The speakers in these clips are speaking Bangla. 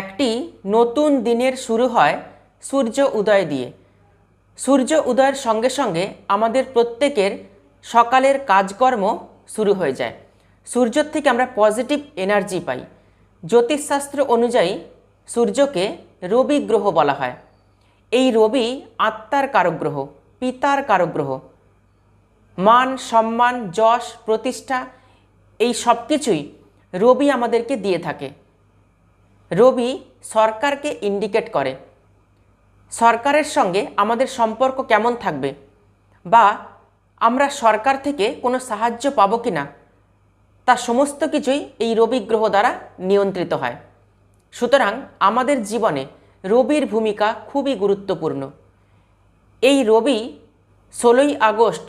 একটি নতুন দিনের শুরু হয় সূর্য উদয় দিয়ে। সূর্য উদয়ের সঙ্গে সঙ্গে আমাদের প্রত্যেকের সকালের কাজকর্ম শুরু হয়ে যায়। সূর্যর থেকে আমরা পজিটিভ এনার্জি পাই। জ্যোতিষশাস্ত্র অনুযায়ী সূর্যকে রবি গ্রহ বলা হয়। এই রবি আত্মার কারক গ্রহ, পিতার কারক গ্রহ। মান, সম্মান, যশ, প্রতিষ্ঠা, এই সব কিছুই রবি আমাদেরকে দিয়ে থাকে। রবি সরকারকে ইন্ডিকেট করে। সরকারের সঙ্গে আমাদের সম্পর্ক কেমন থাকবে? বা আমরা সরকার থেকে কোনো সাহায্য পাবো কি না তা সমস্ত কিছুই এই রবি গ্রহ দ্বারা নিয়ন্ত্রিত হয়। সুতরাং আমাদের জীবনে রবির ভূমিকা খুবই গুরুত্বপূর্ণ। এই রবি ষোলোই আগস্ট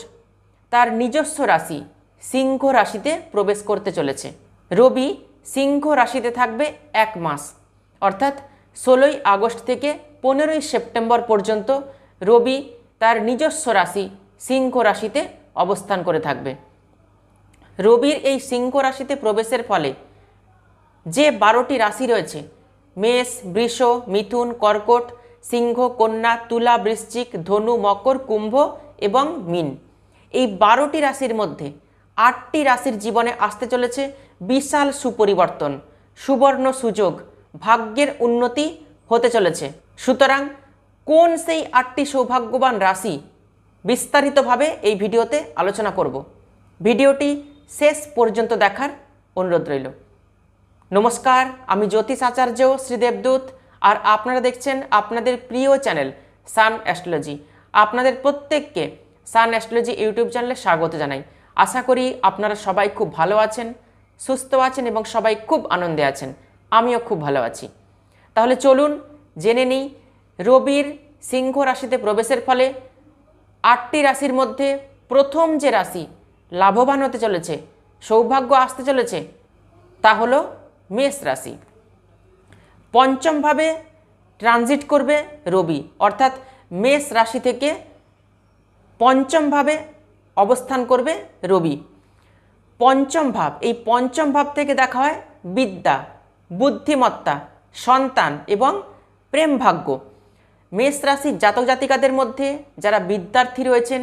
তার নিজস্ব রাশি সিংহ রাশিতে প্রবেশ করতে চলেছে। রবি সিংহ রাশিতে থাকবে এক মাস। অর্থাৎ ষোলোই আগস্ট থেকে পনেরোই সেপ্টেম্বর পর্যন্ত রবি তার নিজস্ব রাশি সিংহ রাশিতে অবস্থান করে থাকবে। রবির এই সিংহ রাশিতে প্রবেশের ফলে যে বারোটি রাশি রয়েছে, মেষ, বৃষ, মিথুন, কর্কট, সিংহ, কন্যা, তুলা, বৃশ্চিক, ধনু, মকর, কুম্ভ এবং মিন, এই বারোটি রাশির মধ্যে আটটি রাশির জীবনে আসতে চলেছে বিশাল সুপরিবর্তন, সুবর্ণ সুযোগ, ভাগ্যের উন্নতি হতে চলেছে। সুতরাং কোন সেই আটটি সৌভাগ্যবান রাশি বিস্তারিতভাবে এই ভিডিওতে আলোচনা করব। ভিডিওটি শেষ পর্যন্ত দেখার অনুরোধ রইল। নমস্কার, আমি জ্যোতিষ আচার্য শ্রীদেবদূত আর আপনারা দেখছেন আপনাদের প্রিয় চ্যানেল সান অ্যাস্ট্রোলজি। আপনাদের প্রত্যেককে সান অ্যাস্ট্রোলজি ইউটিউব চ্যানেলে স্বাগত জানাই। আশা করি আপনারা সবাই খুব ভালো আছেন, সুস্থ আছেন এবং সবাই খুব আনন্দে আছেন। আমিও খুব ভালো আছি। তাহলে চলুন জেনে নিই, রবির সিংহ রাশিতে প্রবেশের ফলে আটটি রাশির মধ্যে প্রথম যে রাশি লাভবান হতে চলেছে, সৌভাগ্য আসতে চলেছে, তা হলো মেষ রাশি। পঞ্চমভাবে ট্রানজিট করবে রবি, অর্থাৎ মেষ রাশি থেকে পঞ্চমভাবে অবস্থান করবে রবি। পঞ্চম ভাব, এই পঞ্চম ভাব থেকে দেখা হয় বিদ্যা, বুদ্ধিমত্তা, সন্তান এবং প্রেম ভাগ্য মেষ রাশির জাতক জাতিকাদের মধ্যে যারা বিদ্যার্থী রয়েছেন,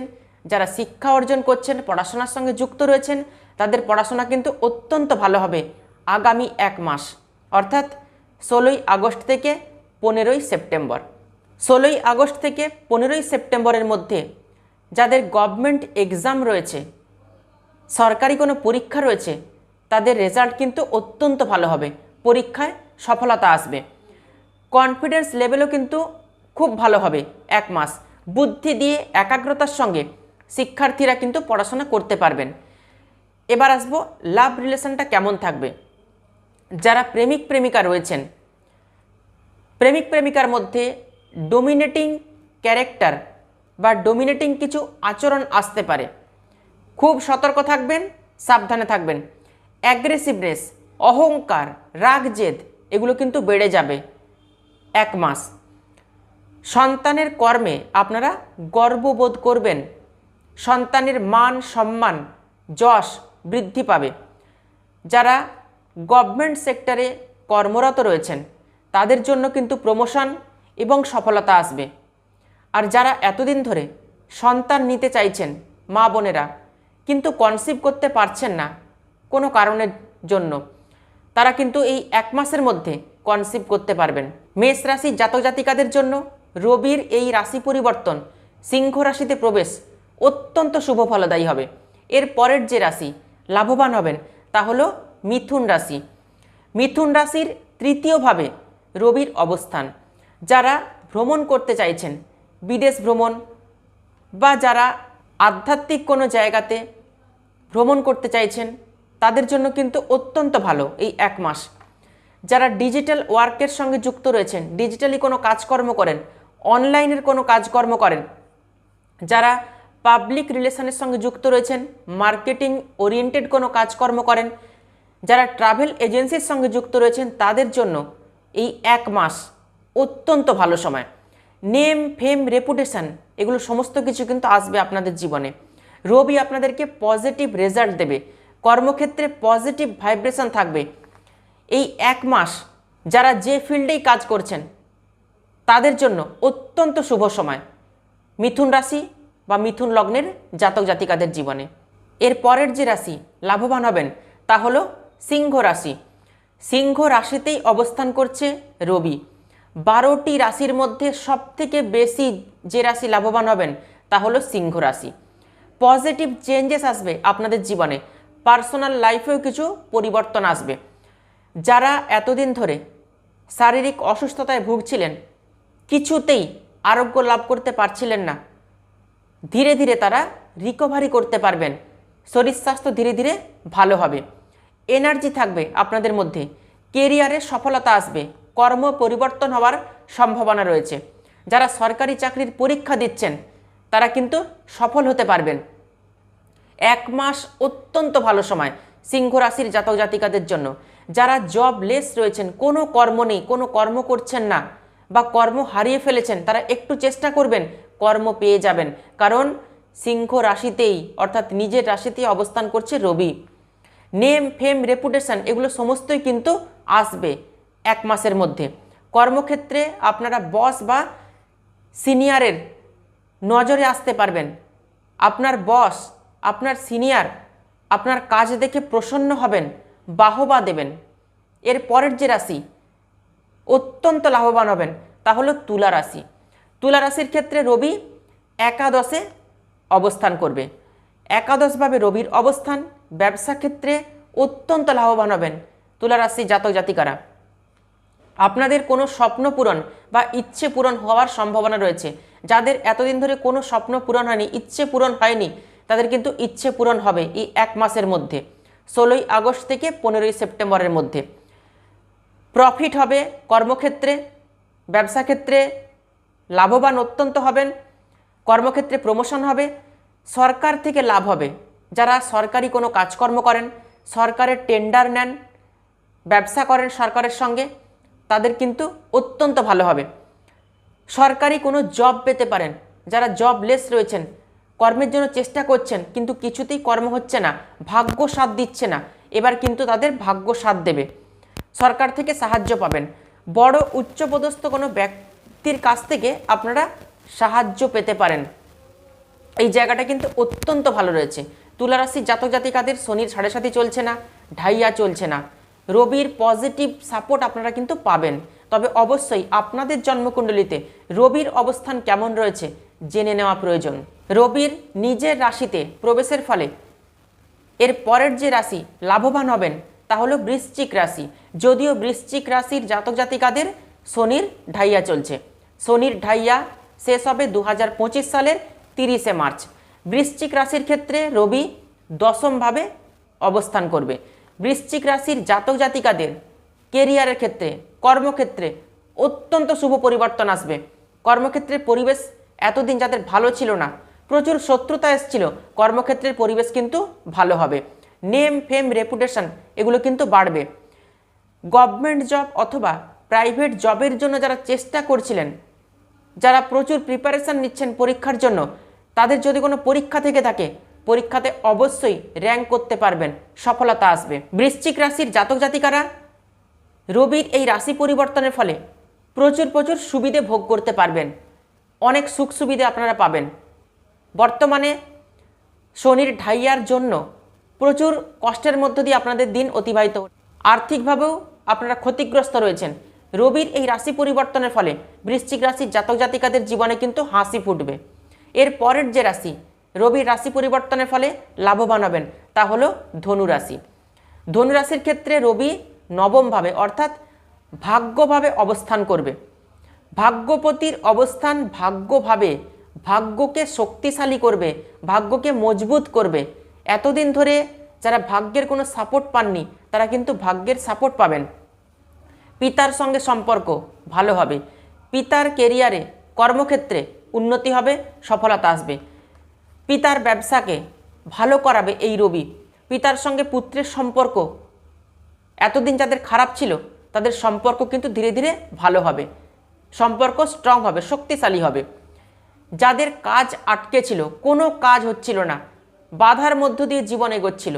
যারা শিক্ষা অর্জন করছেন, পড়াশোনার সঙ্গে যুক্ত রয়েছেন, তাদের পড়াশোনা কিন্তু অত্যন্ত ভালো হবে আগামী এক মাস, অর্থাৎ ষোলোই আগস্ট থেকে পনেরোই সেপ্টেম্বর। ষোলোই আগস্ট থেকে পনেরোই সেপ্টেম্বরের মধ্যে যাদের গভর্নমেন্ট এক্সাম রয়েছে, সরকারি কোনো পরীক্ষা রয়েছে, তাদের রেজাল্ট কিন্তু অত্যন্ত ভালো হবে। পরীক্ষায় সফলতা আসবে। কনফিডেন্স লেভেলও কিন্তু খুব ভালো হবে এক মাস। বুদ্ধি দিয়ে একাগ্রতার সঙ্গে শিক্ষার্থীরা কিন্তু পড়াশোনা করতে পারবেন। এবার আসব লাভ রিলেশনটা কেমন থাকবে? যারা প্রেমিক প্রেমিকা রয়েছেন, প্রেমিক প্রেমিকার মধ্যে ডোমিনেটিং ক্যারেক্টার বা ডোমিনেটিং কিছু আচরণ আসতে পারে। খুব সতর্ক থাকবেন, সাবধানে থাকবেন। অ্যাগ্রেসিভনেস অহংকার রাগ জেদ এগুলো কিন্তু বেড়ে যাবে এক মাস। সন্তানের কর্মে আপনারা গর্ববোধ করবেন। সন্তানের মান সম্মান, যশ বৃদ্ধি পাবে। যারা গভর্নমেন্ট সেক্টরে কর্মরত রয়েছেন, তাদের জন্য কিন্তু প্রমোশন এবং সফলতা আসবে। আর যারা এতদিন ধরে সন্তান নিতে চাইছেন মা বোনেরা, কিন্তু কনসিভ করতে পারছেন না কোনো কারণের জন্য, তারা কিন্তু এই এক মাসের মধ্যে কনসিভ করতে পারবেন। মেষ রাশির জাতক জাতিকাদের জন্য রবির এই রাশি পরিবর্তন সিংহ রাশিতে প্রবেশ অত্যন্ত শুভ ফলদায়ী হবে। এর পরের যে রাশি লাভবান হবেন তা হলো মিথুন রাশি। মিথুন রাশির তৃতীয়ভাবে রবির অবস্থান। যারা ভ্রমণ করতে চাইছেন বিদেশ ভ্রমণ বা যারা আধ্যাত্মিক কোনো জায়গাতে ভ্রমণ করতে চাইছেন, তাদের জন্য কিন্তু অত্যন্ত ভালো এই এক মাস। যারা ডিজিটাল ওয়ার্কের সঙ্গে যুক্ত রয়েছেন, ডিজিটালি কোনো কাজকর্ম করেন, অনলাইনের কোনো কাজকর্ম করেন, যারা পাবলিক রিলেশনের সঙ্গে যুক্ত রয়েছেন, মার্কেটিং ওরিয়েন্টেড কোনো কাজকর্ম করেন, যারা ট্রাভেল এজেন্সির সঙ্গে যুক্ত রয়েছেন, তাদের জন্য এই এক মাস অত্যন্ত ভালো সময়। নেম, ফেম রেপুটেশন এগুলো সমস্ত কিছু কিন্তু আসবে আপনাদের জীবনে। রবি আপনাদেরকে পজিটিভ রেজাল্ট দেবে। কর্মক্ষেত্রে পজিটিভ ভাইব্রেশন থাকবে। এই এক মাস যারা যে ফিল্ডেই কাজ করছেন, তাদের জন্য অত্যন্ত শুভ সময়। মিথুন রাশি বা মিথুন লগ্নের জাতক জাতিকাদের জীবনে। এর পরের যে রাশি লাভবান হবেন, তা হলো সিংহ রাশি। সিংহ রাশিতেই অবস্থান করছে রবি। বারোটি রাশির মধ্যে সবথেকে বেশি যে রাশি লাভবান হবেন, তা হলো সিংহ রাশি। পজিটিভ চেঞ্জেস আসবে আপনাদের জীবনে, পার্সোনাল লাইফেও কিছু পরিবর্তন আসবে। যারা এতদিন ধরে শারীরিক অসুস্থতায় ভুগছিলেন, কিছুতেই আরোগ্য লাভ করতে পারছিলেন না, ধীরে ধীরে তারা রিকভারি করতে পারবেন। শরীর স্বাস্থ্য ধীরে ধীরে ভালো হবে। এনার্জি থাকবে আপনাদের মধ্যে, কেরিয়ারে সফলতা আসবে। কর্ম পরিবর্তন হওয়ার সম্ভাবনা রয়েছে। যারা সরকারি চাকরির পরীক্ষা দিচ্ছেন, তারা কিন্তু সফল হতে পারবেন। এক মাস অত্যন্ত ভালো সময় সিংহ রাশির জাতক জাতিকাদের জন্য। যারা জব লেস রয়েছেন, কোনো কর্ম নেই, কোনো কর্ম করছেন না বা কর্ম হারিয়ে ফেলেছেন, তারা একটু চেষ্টা করবেন, কর্ম পেয়ে যাবেন। কারণ সিংহ রাশিতেই, অর্থাৎ নিজের রাশিতেই অবস্থান করছে রবি। নেম ফেম রেপুটেশন এগুলো সমস্তই কিন্তু আসবে। এক মাসের মধ্যে। কর্মক্ষেত্রে আপনারা বস বা সিনিয়রের নজরে আসতে পারবেন। আপনার বস, আপনার সিনিয়র, আপনার কাজ দেখে প্রসন্ন হবেন, বাহবা দেবেন। এর পরের যে রাশি, অত্যন্ত লাভবান হবেন, তা হলো তুলা রাশি। তুলা রাশির ক্ষেত্রে রবি একাদশে অবস্থান করবে। একাদশভাবে রবির অবস্থান, ব্যবসা ক্ষেত্রে অত্যন্ত লাভবান হবেন তুলা রাশি জাতক জাতিকারা। আপনাদের কোনো স্বপ্ন পূরণ বা ইচ্ছে পূরণ হওয়ার সম্ভাবনা রয়েছে। যাদের এতদিন ধরে কোনো স্বপ্ন পূরণ হয়নি, ইচ্ছে পূরণ হয়নি, তাদের কিন্তু ইচ্ছে পূরণ হবে এই এক মাসের মধ্যে, ষোলোই আগস্ট থেকে পনেরোই সেপ্টেম্বরের মধ্যে। প্রফিট হবে কর্মক্ষেত্রে ব্যবসা ক্ষেত্রে লাভবান অত্যন্ত হবেন, কর্মক্ষেত্রে প্রমোশন হবে, সরকার থেকে লাভ হবে। যারা সরকারি কোনো কাজকর্ম করেন, সরকারের টেন্ডার নেন, ব্যবসা করেন সরকারের সঙ্গে তাদের কিন্তু অত্যন্ত ভালো হবে। সরকারি কোনো জব পেতে পারেন, যারা জব লেস রয়েছেন, কর্মের জন্য চেষ্টা করছেন, কিন্তু কিছুতেই কর্ম হচ্ছে না, ভাগ্য সাথ দিচ্ছে না, এবার কিন্তু তাদের ভাগ্য সাথ দেবে। সরকার থেকে সাহায্য পাবেন। বড় উচ্চপদস্থ কোনো ব্যক্তির কাছ থেকে আপনারা সাহায্য পেতে পারেন। এই জায়গাটা কিন্তু অত্যন্ত ভালো রয়েছে। তুলারাশির জাতক জাতিকাদের শনির সাড়ে সাথে চলছে না, ঢাইয়া চলছে না। রবির পজিটিভ সাপোর্ট আপনারা কিন্তু পাবেন। তবে অবশ্যই আপনাদের জন্মকুণ্ডলিতে রবির অবস্থান কেমন রয়েছে জেনে নেওয়া প্রয়োজন। রবির নিজের রাশিতে প্রবেশের ফলে এর পরের যে রাশি লাভবান হবেন, তা হলো বৃশ্চিক রাশি। যদিও বৃশ্চিক রাশির জাতক জাতিকাদের শনির ঢাইয়া চলছে। শনির ঢাইয়া শেষ হবে দু হাজার পঁচিশ সালের তিরিশে মার্চ। বৃশ্চিক রাশির ক্ষেত্রে রবি দশমভাবে অবস্থান করবে। বৃশ্চিক রাশির জাতক জাতিকাদের কেরিয়ারের ক্ষেত্রে, কর্মক্ষেত্রে অত্যন্ত শুভ পরিবর্তন আসবে। কর্মক্ষেত্রের পরিবেশ এতদিন যাদের ভালো ছিল না, প্রচুর শত্রুতা এসেছিল, কর্মক্ষেত্রের পরিবেশ কিন্তু ভালো হবে। নেম, ফেম, রেপুটেশন এগুলো কিন্তু বাড়বে। গভর্নমেন্ট জব অথবা প্রাইভেট জবের জন্য যারা চেষ্টা করছিলেন, যারা প্রচুর প্রিপারেশান নিচ্ছেন পরীক্ষার জন্য, তাদের যদি কোনো পরীক্ষা থেকে থাকে পরীক্ষাতে অবশ্যই র্যাঙ্ক করতে পারবেন। সফলতা আসবে। বৃশ্চিক রাশির জাতক জাতিকারা, রবির এই রাশি পরিবর্তনের ফলে প্রচুর প্রচুর সুবিধে ভোগ করতে পারবেন। অনেক সুখ সুবিধে আপনারা পাবেন। বর্তমানে শনির ঢাইয়ার জন্য প্রচুর কষ্টের মধ্য দিয়ে আপনাদের দিন অতিবাহিত আর্থিকভাবেও আপনারা ক্ষতিগ্রস্ত রয়েছেন। রবির এই রাশি পরিবর্তনের ফলে বৃশ্চিক রাশির জাতক জাতিকাদের জীবনে কিন্তু হাসি ফুটবে। এর পরের যে রাশি রবির রাশি পরিবর্তনের ফলে লাভবান হবেন, তা হলো ধনু রাশি। ধনু রাশির ক্ষেত্রে রবি নবমভাবে, অর্থাৎ ভাগ্যভাবে অবস্থান করবে। ভাগ্যপতির অবস্থান ভাগ্যভাবে, ভাগ্যকে শক্তিশালী করবে, ভাগ্যকে মজবুত করবে। এতদিন ধরে যারা ভাগ্যের কোনো সাপোর্ট পাননি, তারা কিন্তু ভাগ্যের সাপোর্ট পাবেন। পিতার সঙ্গে সম্পর্ক ভালো হবে। পিতার কেরিয়ারে কর্মক্ষেত্রে উন্নতি হবে, সফলতা আসবে। পিতার ব্যবসাকে ভালো করাবে এই রবি। পিতার সঙ্গে পুত্রের সম্পর্ক এতদিন যাদের খারাপ ছিল, তাদের সম্পর্ক কিন্তু ধীরে ধীরে ভালো হবে। সম্পর্ক স্ট্রং হবে, শক্তিশালী হবে। যাদের কাজ আটকে ছিল, কোনো কাজ হচ্ছিল না, বাধার মধ্য দিয়ে জীবন এগোচ্ছিল।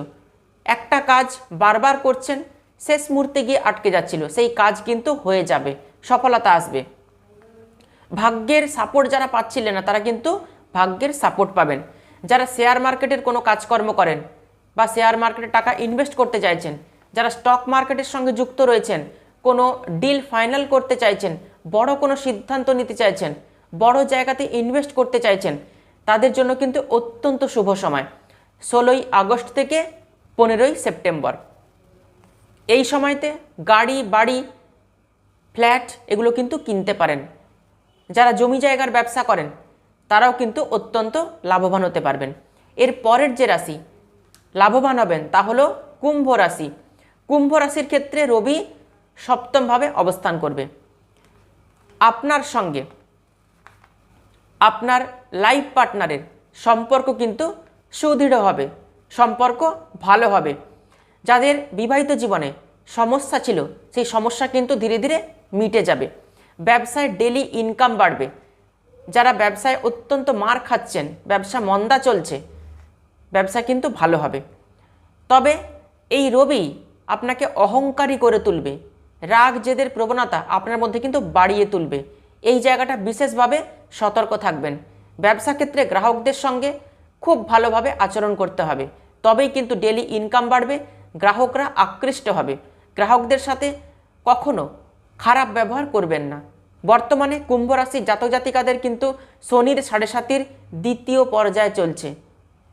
একটা কাজ বারবার করছেন, শেষ মুহূর্তে গিয়ে আটকে যাচ্ছিল, সেই কাজ কিন্তু হয়ে যাবে, সফলতা আসবে। ভাগ্যের সাপোর্ট যারা পাচ্ছিলেন না, তারা কিন্তু ভাগ্যের সাপোর্ট পাবেন। যারা শেয়ার মার্কেটের কোনো কাজকর্ম করেন বা শেয়ার মার্কেটে টাকা ইনভেস্ট করতে চাইছেন, যারা স্টক মার্কেটের সঙ্গে যুক্ত রয়েছেন, কোনো ডিল ফাইনাল করতে চাইছেন, বড় কোনো সিদ্ধান্ত নিতে চাইছেন, বড় জায়গাতে ইনভেস্ট করতে চাইছেন, তাদের জন্য কিন্তু অত্যন্ত শুভ সময়। ষোলোই আগস্ট থেকে পনেরোই সেপ্টেম্বর। এই সময়তে গাড়ি, বাড়ি, ফ্ল্যাট এগুলো কিন্তু কিনতে পারেন। যারা জমি জায়গার ব্যবসা করেন তারাও কিন্তু অত্যন্ত লাভবান হতে পারবেন। এর পরের যে রাশি লাভবান হবেন তা হলো কুম্ভ রাশি। কুম্ভ রাশির ক্ষেত্রে রবি সপ্তমভাবে অবস্থান করবে। আপনার সঙ্গে আপনার লাইফ পার্টনারের সম্পর্ক কিন্তু সুদৃঢ় হবে, সম্পর্ক ভালো হবে। যাদের বিবাহিত জীবনে সমস্যা ছিল, সেই সমস্যা কিন্তু ধীরে ধীরে মিটে যাবে। ব্যবসায় ডেলি ইনকাম বাড়বে। যারা ব্যবসায় অত্যন্ত মার খাচ্ছেন, ব্যবসা মন্দা চলছে, ব্যবসা কিন্তু ভালো হবে। তবে এই রবি আপনাকে অহংকারী করে তুলবে, রাগ, জেদের প্রবণতা আপনার মধ্যে কিন্তু বাড়িয়ে তুলবে। এই জায়গাটা বিশেষভাবে সতর্ক থাকবেন। ব্যবসা ক্ষেত্রে গ্রাহকদের সঙ্গে খুব ভালোভাবে আচরণ করতে হবে। তবেই কিন্তু ডেলি ইনকাম বাড়বে, গ্রাহকরা আকৃষ্ট হবে। গ্রাহকদের সাথে কখনো খারাপ ব্যবহার করবেন না। বর্তমানে কুম্ভ রাশির জাতক জাতিকাদের কিন্তু শনির সাড়ে সাতির দ্বিতীয় পর্যায়ে চলছে।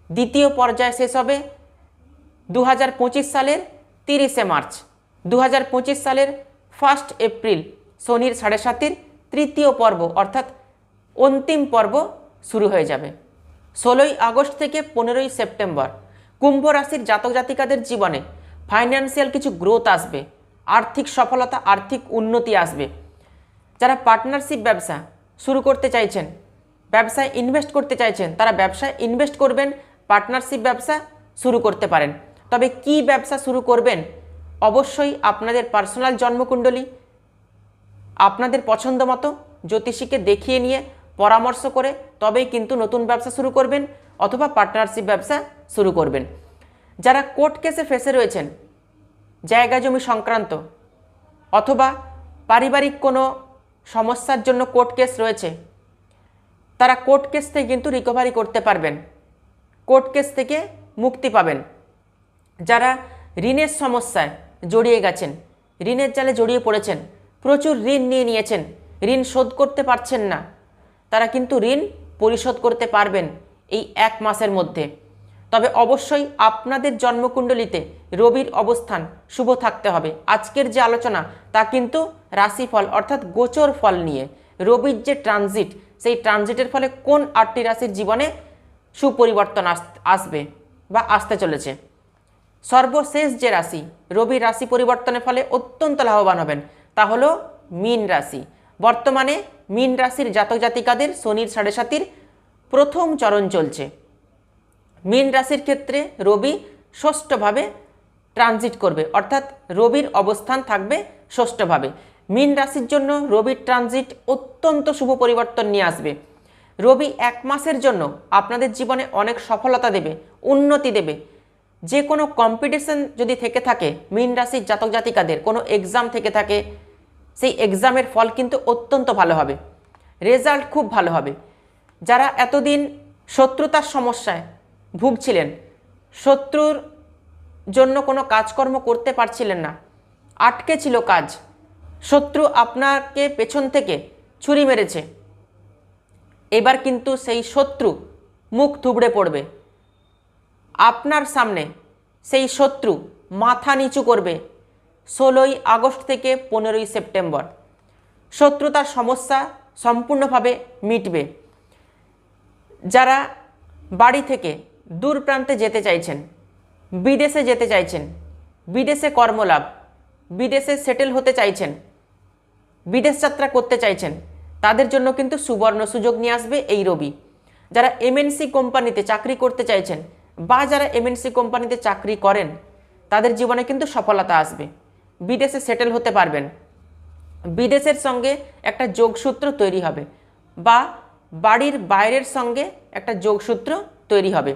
দ্বিতীয় পর্যায় শেষ হবে দু হাজার পঁচিশ সালের তিরিশে মার্চ। দু হাজার পঁচিশ সালের ফার্স্ট এপ্রিল, শনির সাড়ে সাতির তৃতীয় পর্ব, অর্থাৎ অন্তিম পর্ব শুরু হয়ে যাবে। ষোলোই আগস্ট থেকে পনেরোই সেপ্টেম্বর কুম্ভ রাশির জাতক জাতিকাদের জীবনে ফাইন্যান্সিয়াল কিছু গ্রোথ আসবে। আর্থিক সফলতা, আর্থিক উন্নতি আসবে। যারা পার্টনারশিপ ব্যবসা শুরু করতে চাইছেন, ব্যবসায় ইনভেস্ট করতে চাইছেন, তারা ব্যবসায় ইনভেস্ট করবেন পার্টনারশিপ ব্যবসা শুরু করতে পারেন। তবে কি ব্যবসা শুরু করবেন? অবশ্যই আপনাদের পার্সোনাল জন্মকুণ্ডলী, আপনাদের পছন্দ মতো জ্যোতিষীকে দেখিয়ে নিয়ে পরামর্শ করে তবেই কিন্তু নতুন ব্যবসা শুরু করবেন অথবা পার্টনারশিপ ব্যবসা শুরু করবেন। যারা কোর্ট কেসে ফেসে রয়েছেন, জায়গা জমি সংক্রান্ত অথবা পারিবারিক কোনো সমস্যার জন্য কোর্ট কেস রয়েছে। তারা কোর্ট কেস থেকে কিন্তু রিকভারি করতে পারবেন। কোর্ট কেস থেকে মুক্তি পাবেন। যারা ঋণের সমস্যায় জড়িয়ে গেছেন, ঋণের জালে জড়িয়ে পড়েছেন, প্রচুর ঋণ নিয়ে নিয়েছেন, ঋণ শোধ করতে পারছেন না, তারা কিন্তু ঋণ পরিশোধ করতে পারবেন এই এক মাসের মধ্যে। তবে অবশ্যই আপনাদের জন্মকুণ্ডলিতে রবির অবস্থান শুভ থাকতে হবে। আজকের যে আলোচনা, তা কিন্তু রাশিফল, অর্থাৎ গোচর ফল নিয়ে। রবির যে ট্রানজিট, সেই ট্রানজিটের ফলে কোন আটটি রাশির জীবনে সুপরিবর্তন আস- আসবে বা আসতে চলেছে? সর্বশেষ যে রাশি, রবি রাশি পরিবর্তনের ফলে অত্যন্ত লাভবান হবেন, তা হলো মীন রাশি। বর্তমানে মীন রাশির জাতক জাতিকাদের শনির সাড়ে সাতির প্রথম চরণ চলছে। মীন রাশির ক্ষেত্রে রবি ষষ্ঠভাবে ট্রানজিট করবে, অর্থাৎ রবির অবস্থান থাকবে ষষ্ঠভাবে। মীন রাশির জন্য রবির ট্রানজিট অত্যন্ত শুভ পরিবর্তন নিয়ে আসবে। রবি এক মাসের জন্য আপনাদের জীবনে অনেক সফলতা দেবে, উন্নতি দেবে। যে কোনো কম্পিটিশন যদি থেকে থাকে, মীন রাশির জাতক জাতিকাদের, কোনো এক্সাম থেকে থাকে, সেই এক্সামের ফল কিন্তু অত্যন্ত ভালো হবে। রেজাল্ট খুব ভালো হবে। যারা এতদিন শত্রুতার সমস্যায় ভুগছিলেন, শত্রুর জন্য কোনো কাজকর্ম করতে পারছিলেন না, আটকে ছিল কাজ। শত্রু আপনাকে পেছন থেকে ছুরি মেরেছে। এবার কিন্তু সেই শত্রু মুখ থুবড়ে পড়বে। আপনার সামনে সেই শত্রু মাথা নিচু করবে ষোলোই আগস্ট থেকে পনেরোই সেপ্টেম্বর। শত্রুতার সমস্যা সম্পূর্ণভাবে মিটবে। যারা বাড়ি থেকে দূর প্রান্তে যেতে চাইছেন, বিদেশে যেতে চাইছেন, বিদেশে কর্মলাভ, বিদেশে সেটেল হতে চাইছেন বিদেশ যাত্রা করতে চাইছেন, তাদের জন্য কিন্তু সুবর্ণ সুযোগ নিয়ে আসবে এই রবি। যারা এমএনসি কোম্পানিতে চাকরি করতে চাইছেন বা যারা এমএনসি কোম্পানিতে চাকরি করেন, তাদের জীবনে কিন্তু সফলতা আসবে। বিদেশে সেটেল হতে পারবেন। বিদেশের সঙ্গে একটা যোগসূত্র তৈরি হবে বা বাড়ির বাইরের সঙ্গে একটা যোগসূত্র তৈরি হবে।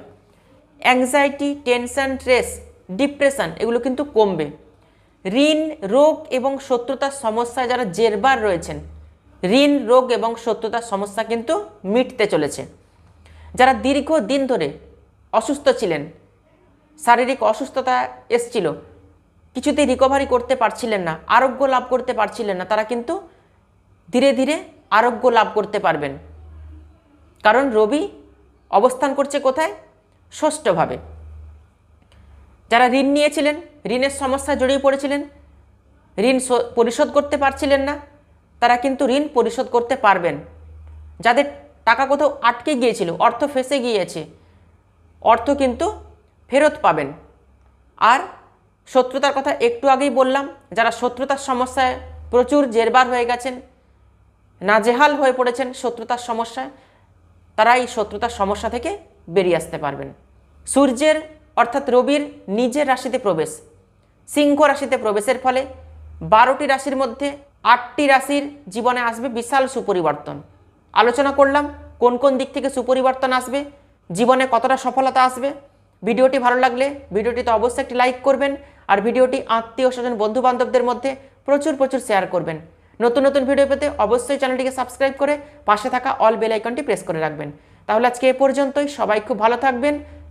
অ্যাংজাইটি টেনশন স্ট্রেস ডিপ্রেশন এগুলো কিন্তু কমবে। ঋণ, রোগ এবং শত্রুতার সমস্যায় যারা জেরবার রয়েছেন, ঋণ, রোগ এবং শত্রুতার সমস্যা কিন্তু মিটতে চলেছে। যারা দীর্ঘ দিন ধরে অসুস্থ ছিলেন, শারীরিক অসুস্থতা এসছিল, কিছুতেই রিকভারি করতে পারছিলেন না, আরোগ্য লাভ করতে পারছিলেন না, তারা কিন্তু ধীরে ধীরে আরোগ্য লাভ করতে পারবেন। কারণ রবি অবস্থান করছে কোথায়? ষষ্ঠভাবে। যারা ঋণ নিয়েছিলেন, ঋণের সমস্যায় জড়িয়ে পড়েছিলেন, ঋণ পরিশোধ করতে পারছিলেন না, তারা কিন্তু ঋণ পরিশোধ করতে পারবেন। যাদের টাকা কোথাও আটকে গিয়েছিল, অর্থ ফেসে গিয়েছে, অর্থ কিন্তু ফেরত পাবেন। আর শত্রুতার কথা একটু আগেই বললাম, যারা শত্রুতার সমস্যায় প্রচুর জেরবার হয়ে গেছেন, নাজেহাল হয়ে পড়েছেন শত্রুতার সমস্যায় তারা এই শত্রুতার সমস্যা থেকে বেরিয়ে আসতে পারবেন। সূর্যের অর্থাৎ রবির নিজের রাশিতে প্রবেশ, সিংহ রাশিতে প্রবেশের ফলে বারোটি রাশির মধ্যে আটটি রাশির জীবনে আসবে বিশাল সুপরিবর্তন। আলোচনা করলাম কোন কোন দিক থেকে সুপরিবর্তন আসবে, জীবনে কতটা সফলতা আসবে। ভিডিওটি ভালো লাগলে ভিডিওটিতে অবশ্যই একটি লাইক করবেন আর ভিডিওটি আত্মীয় স্বজন বন্ধু বান্ধবদের মধ্যে প্রচুর প্রচুর শেয়ার করবেন। নতুন নতুন ভিডিও পেতে অবশ্যই চ্যানেলটিকে সাবস্ক্রাইব করে পাশে থাকা অল বেল আইকনটি প্রেস করে রাখবেন। তাহলে আজকে এ পর্যন্তই, সবাই খুব ভালো থাকবেন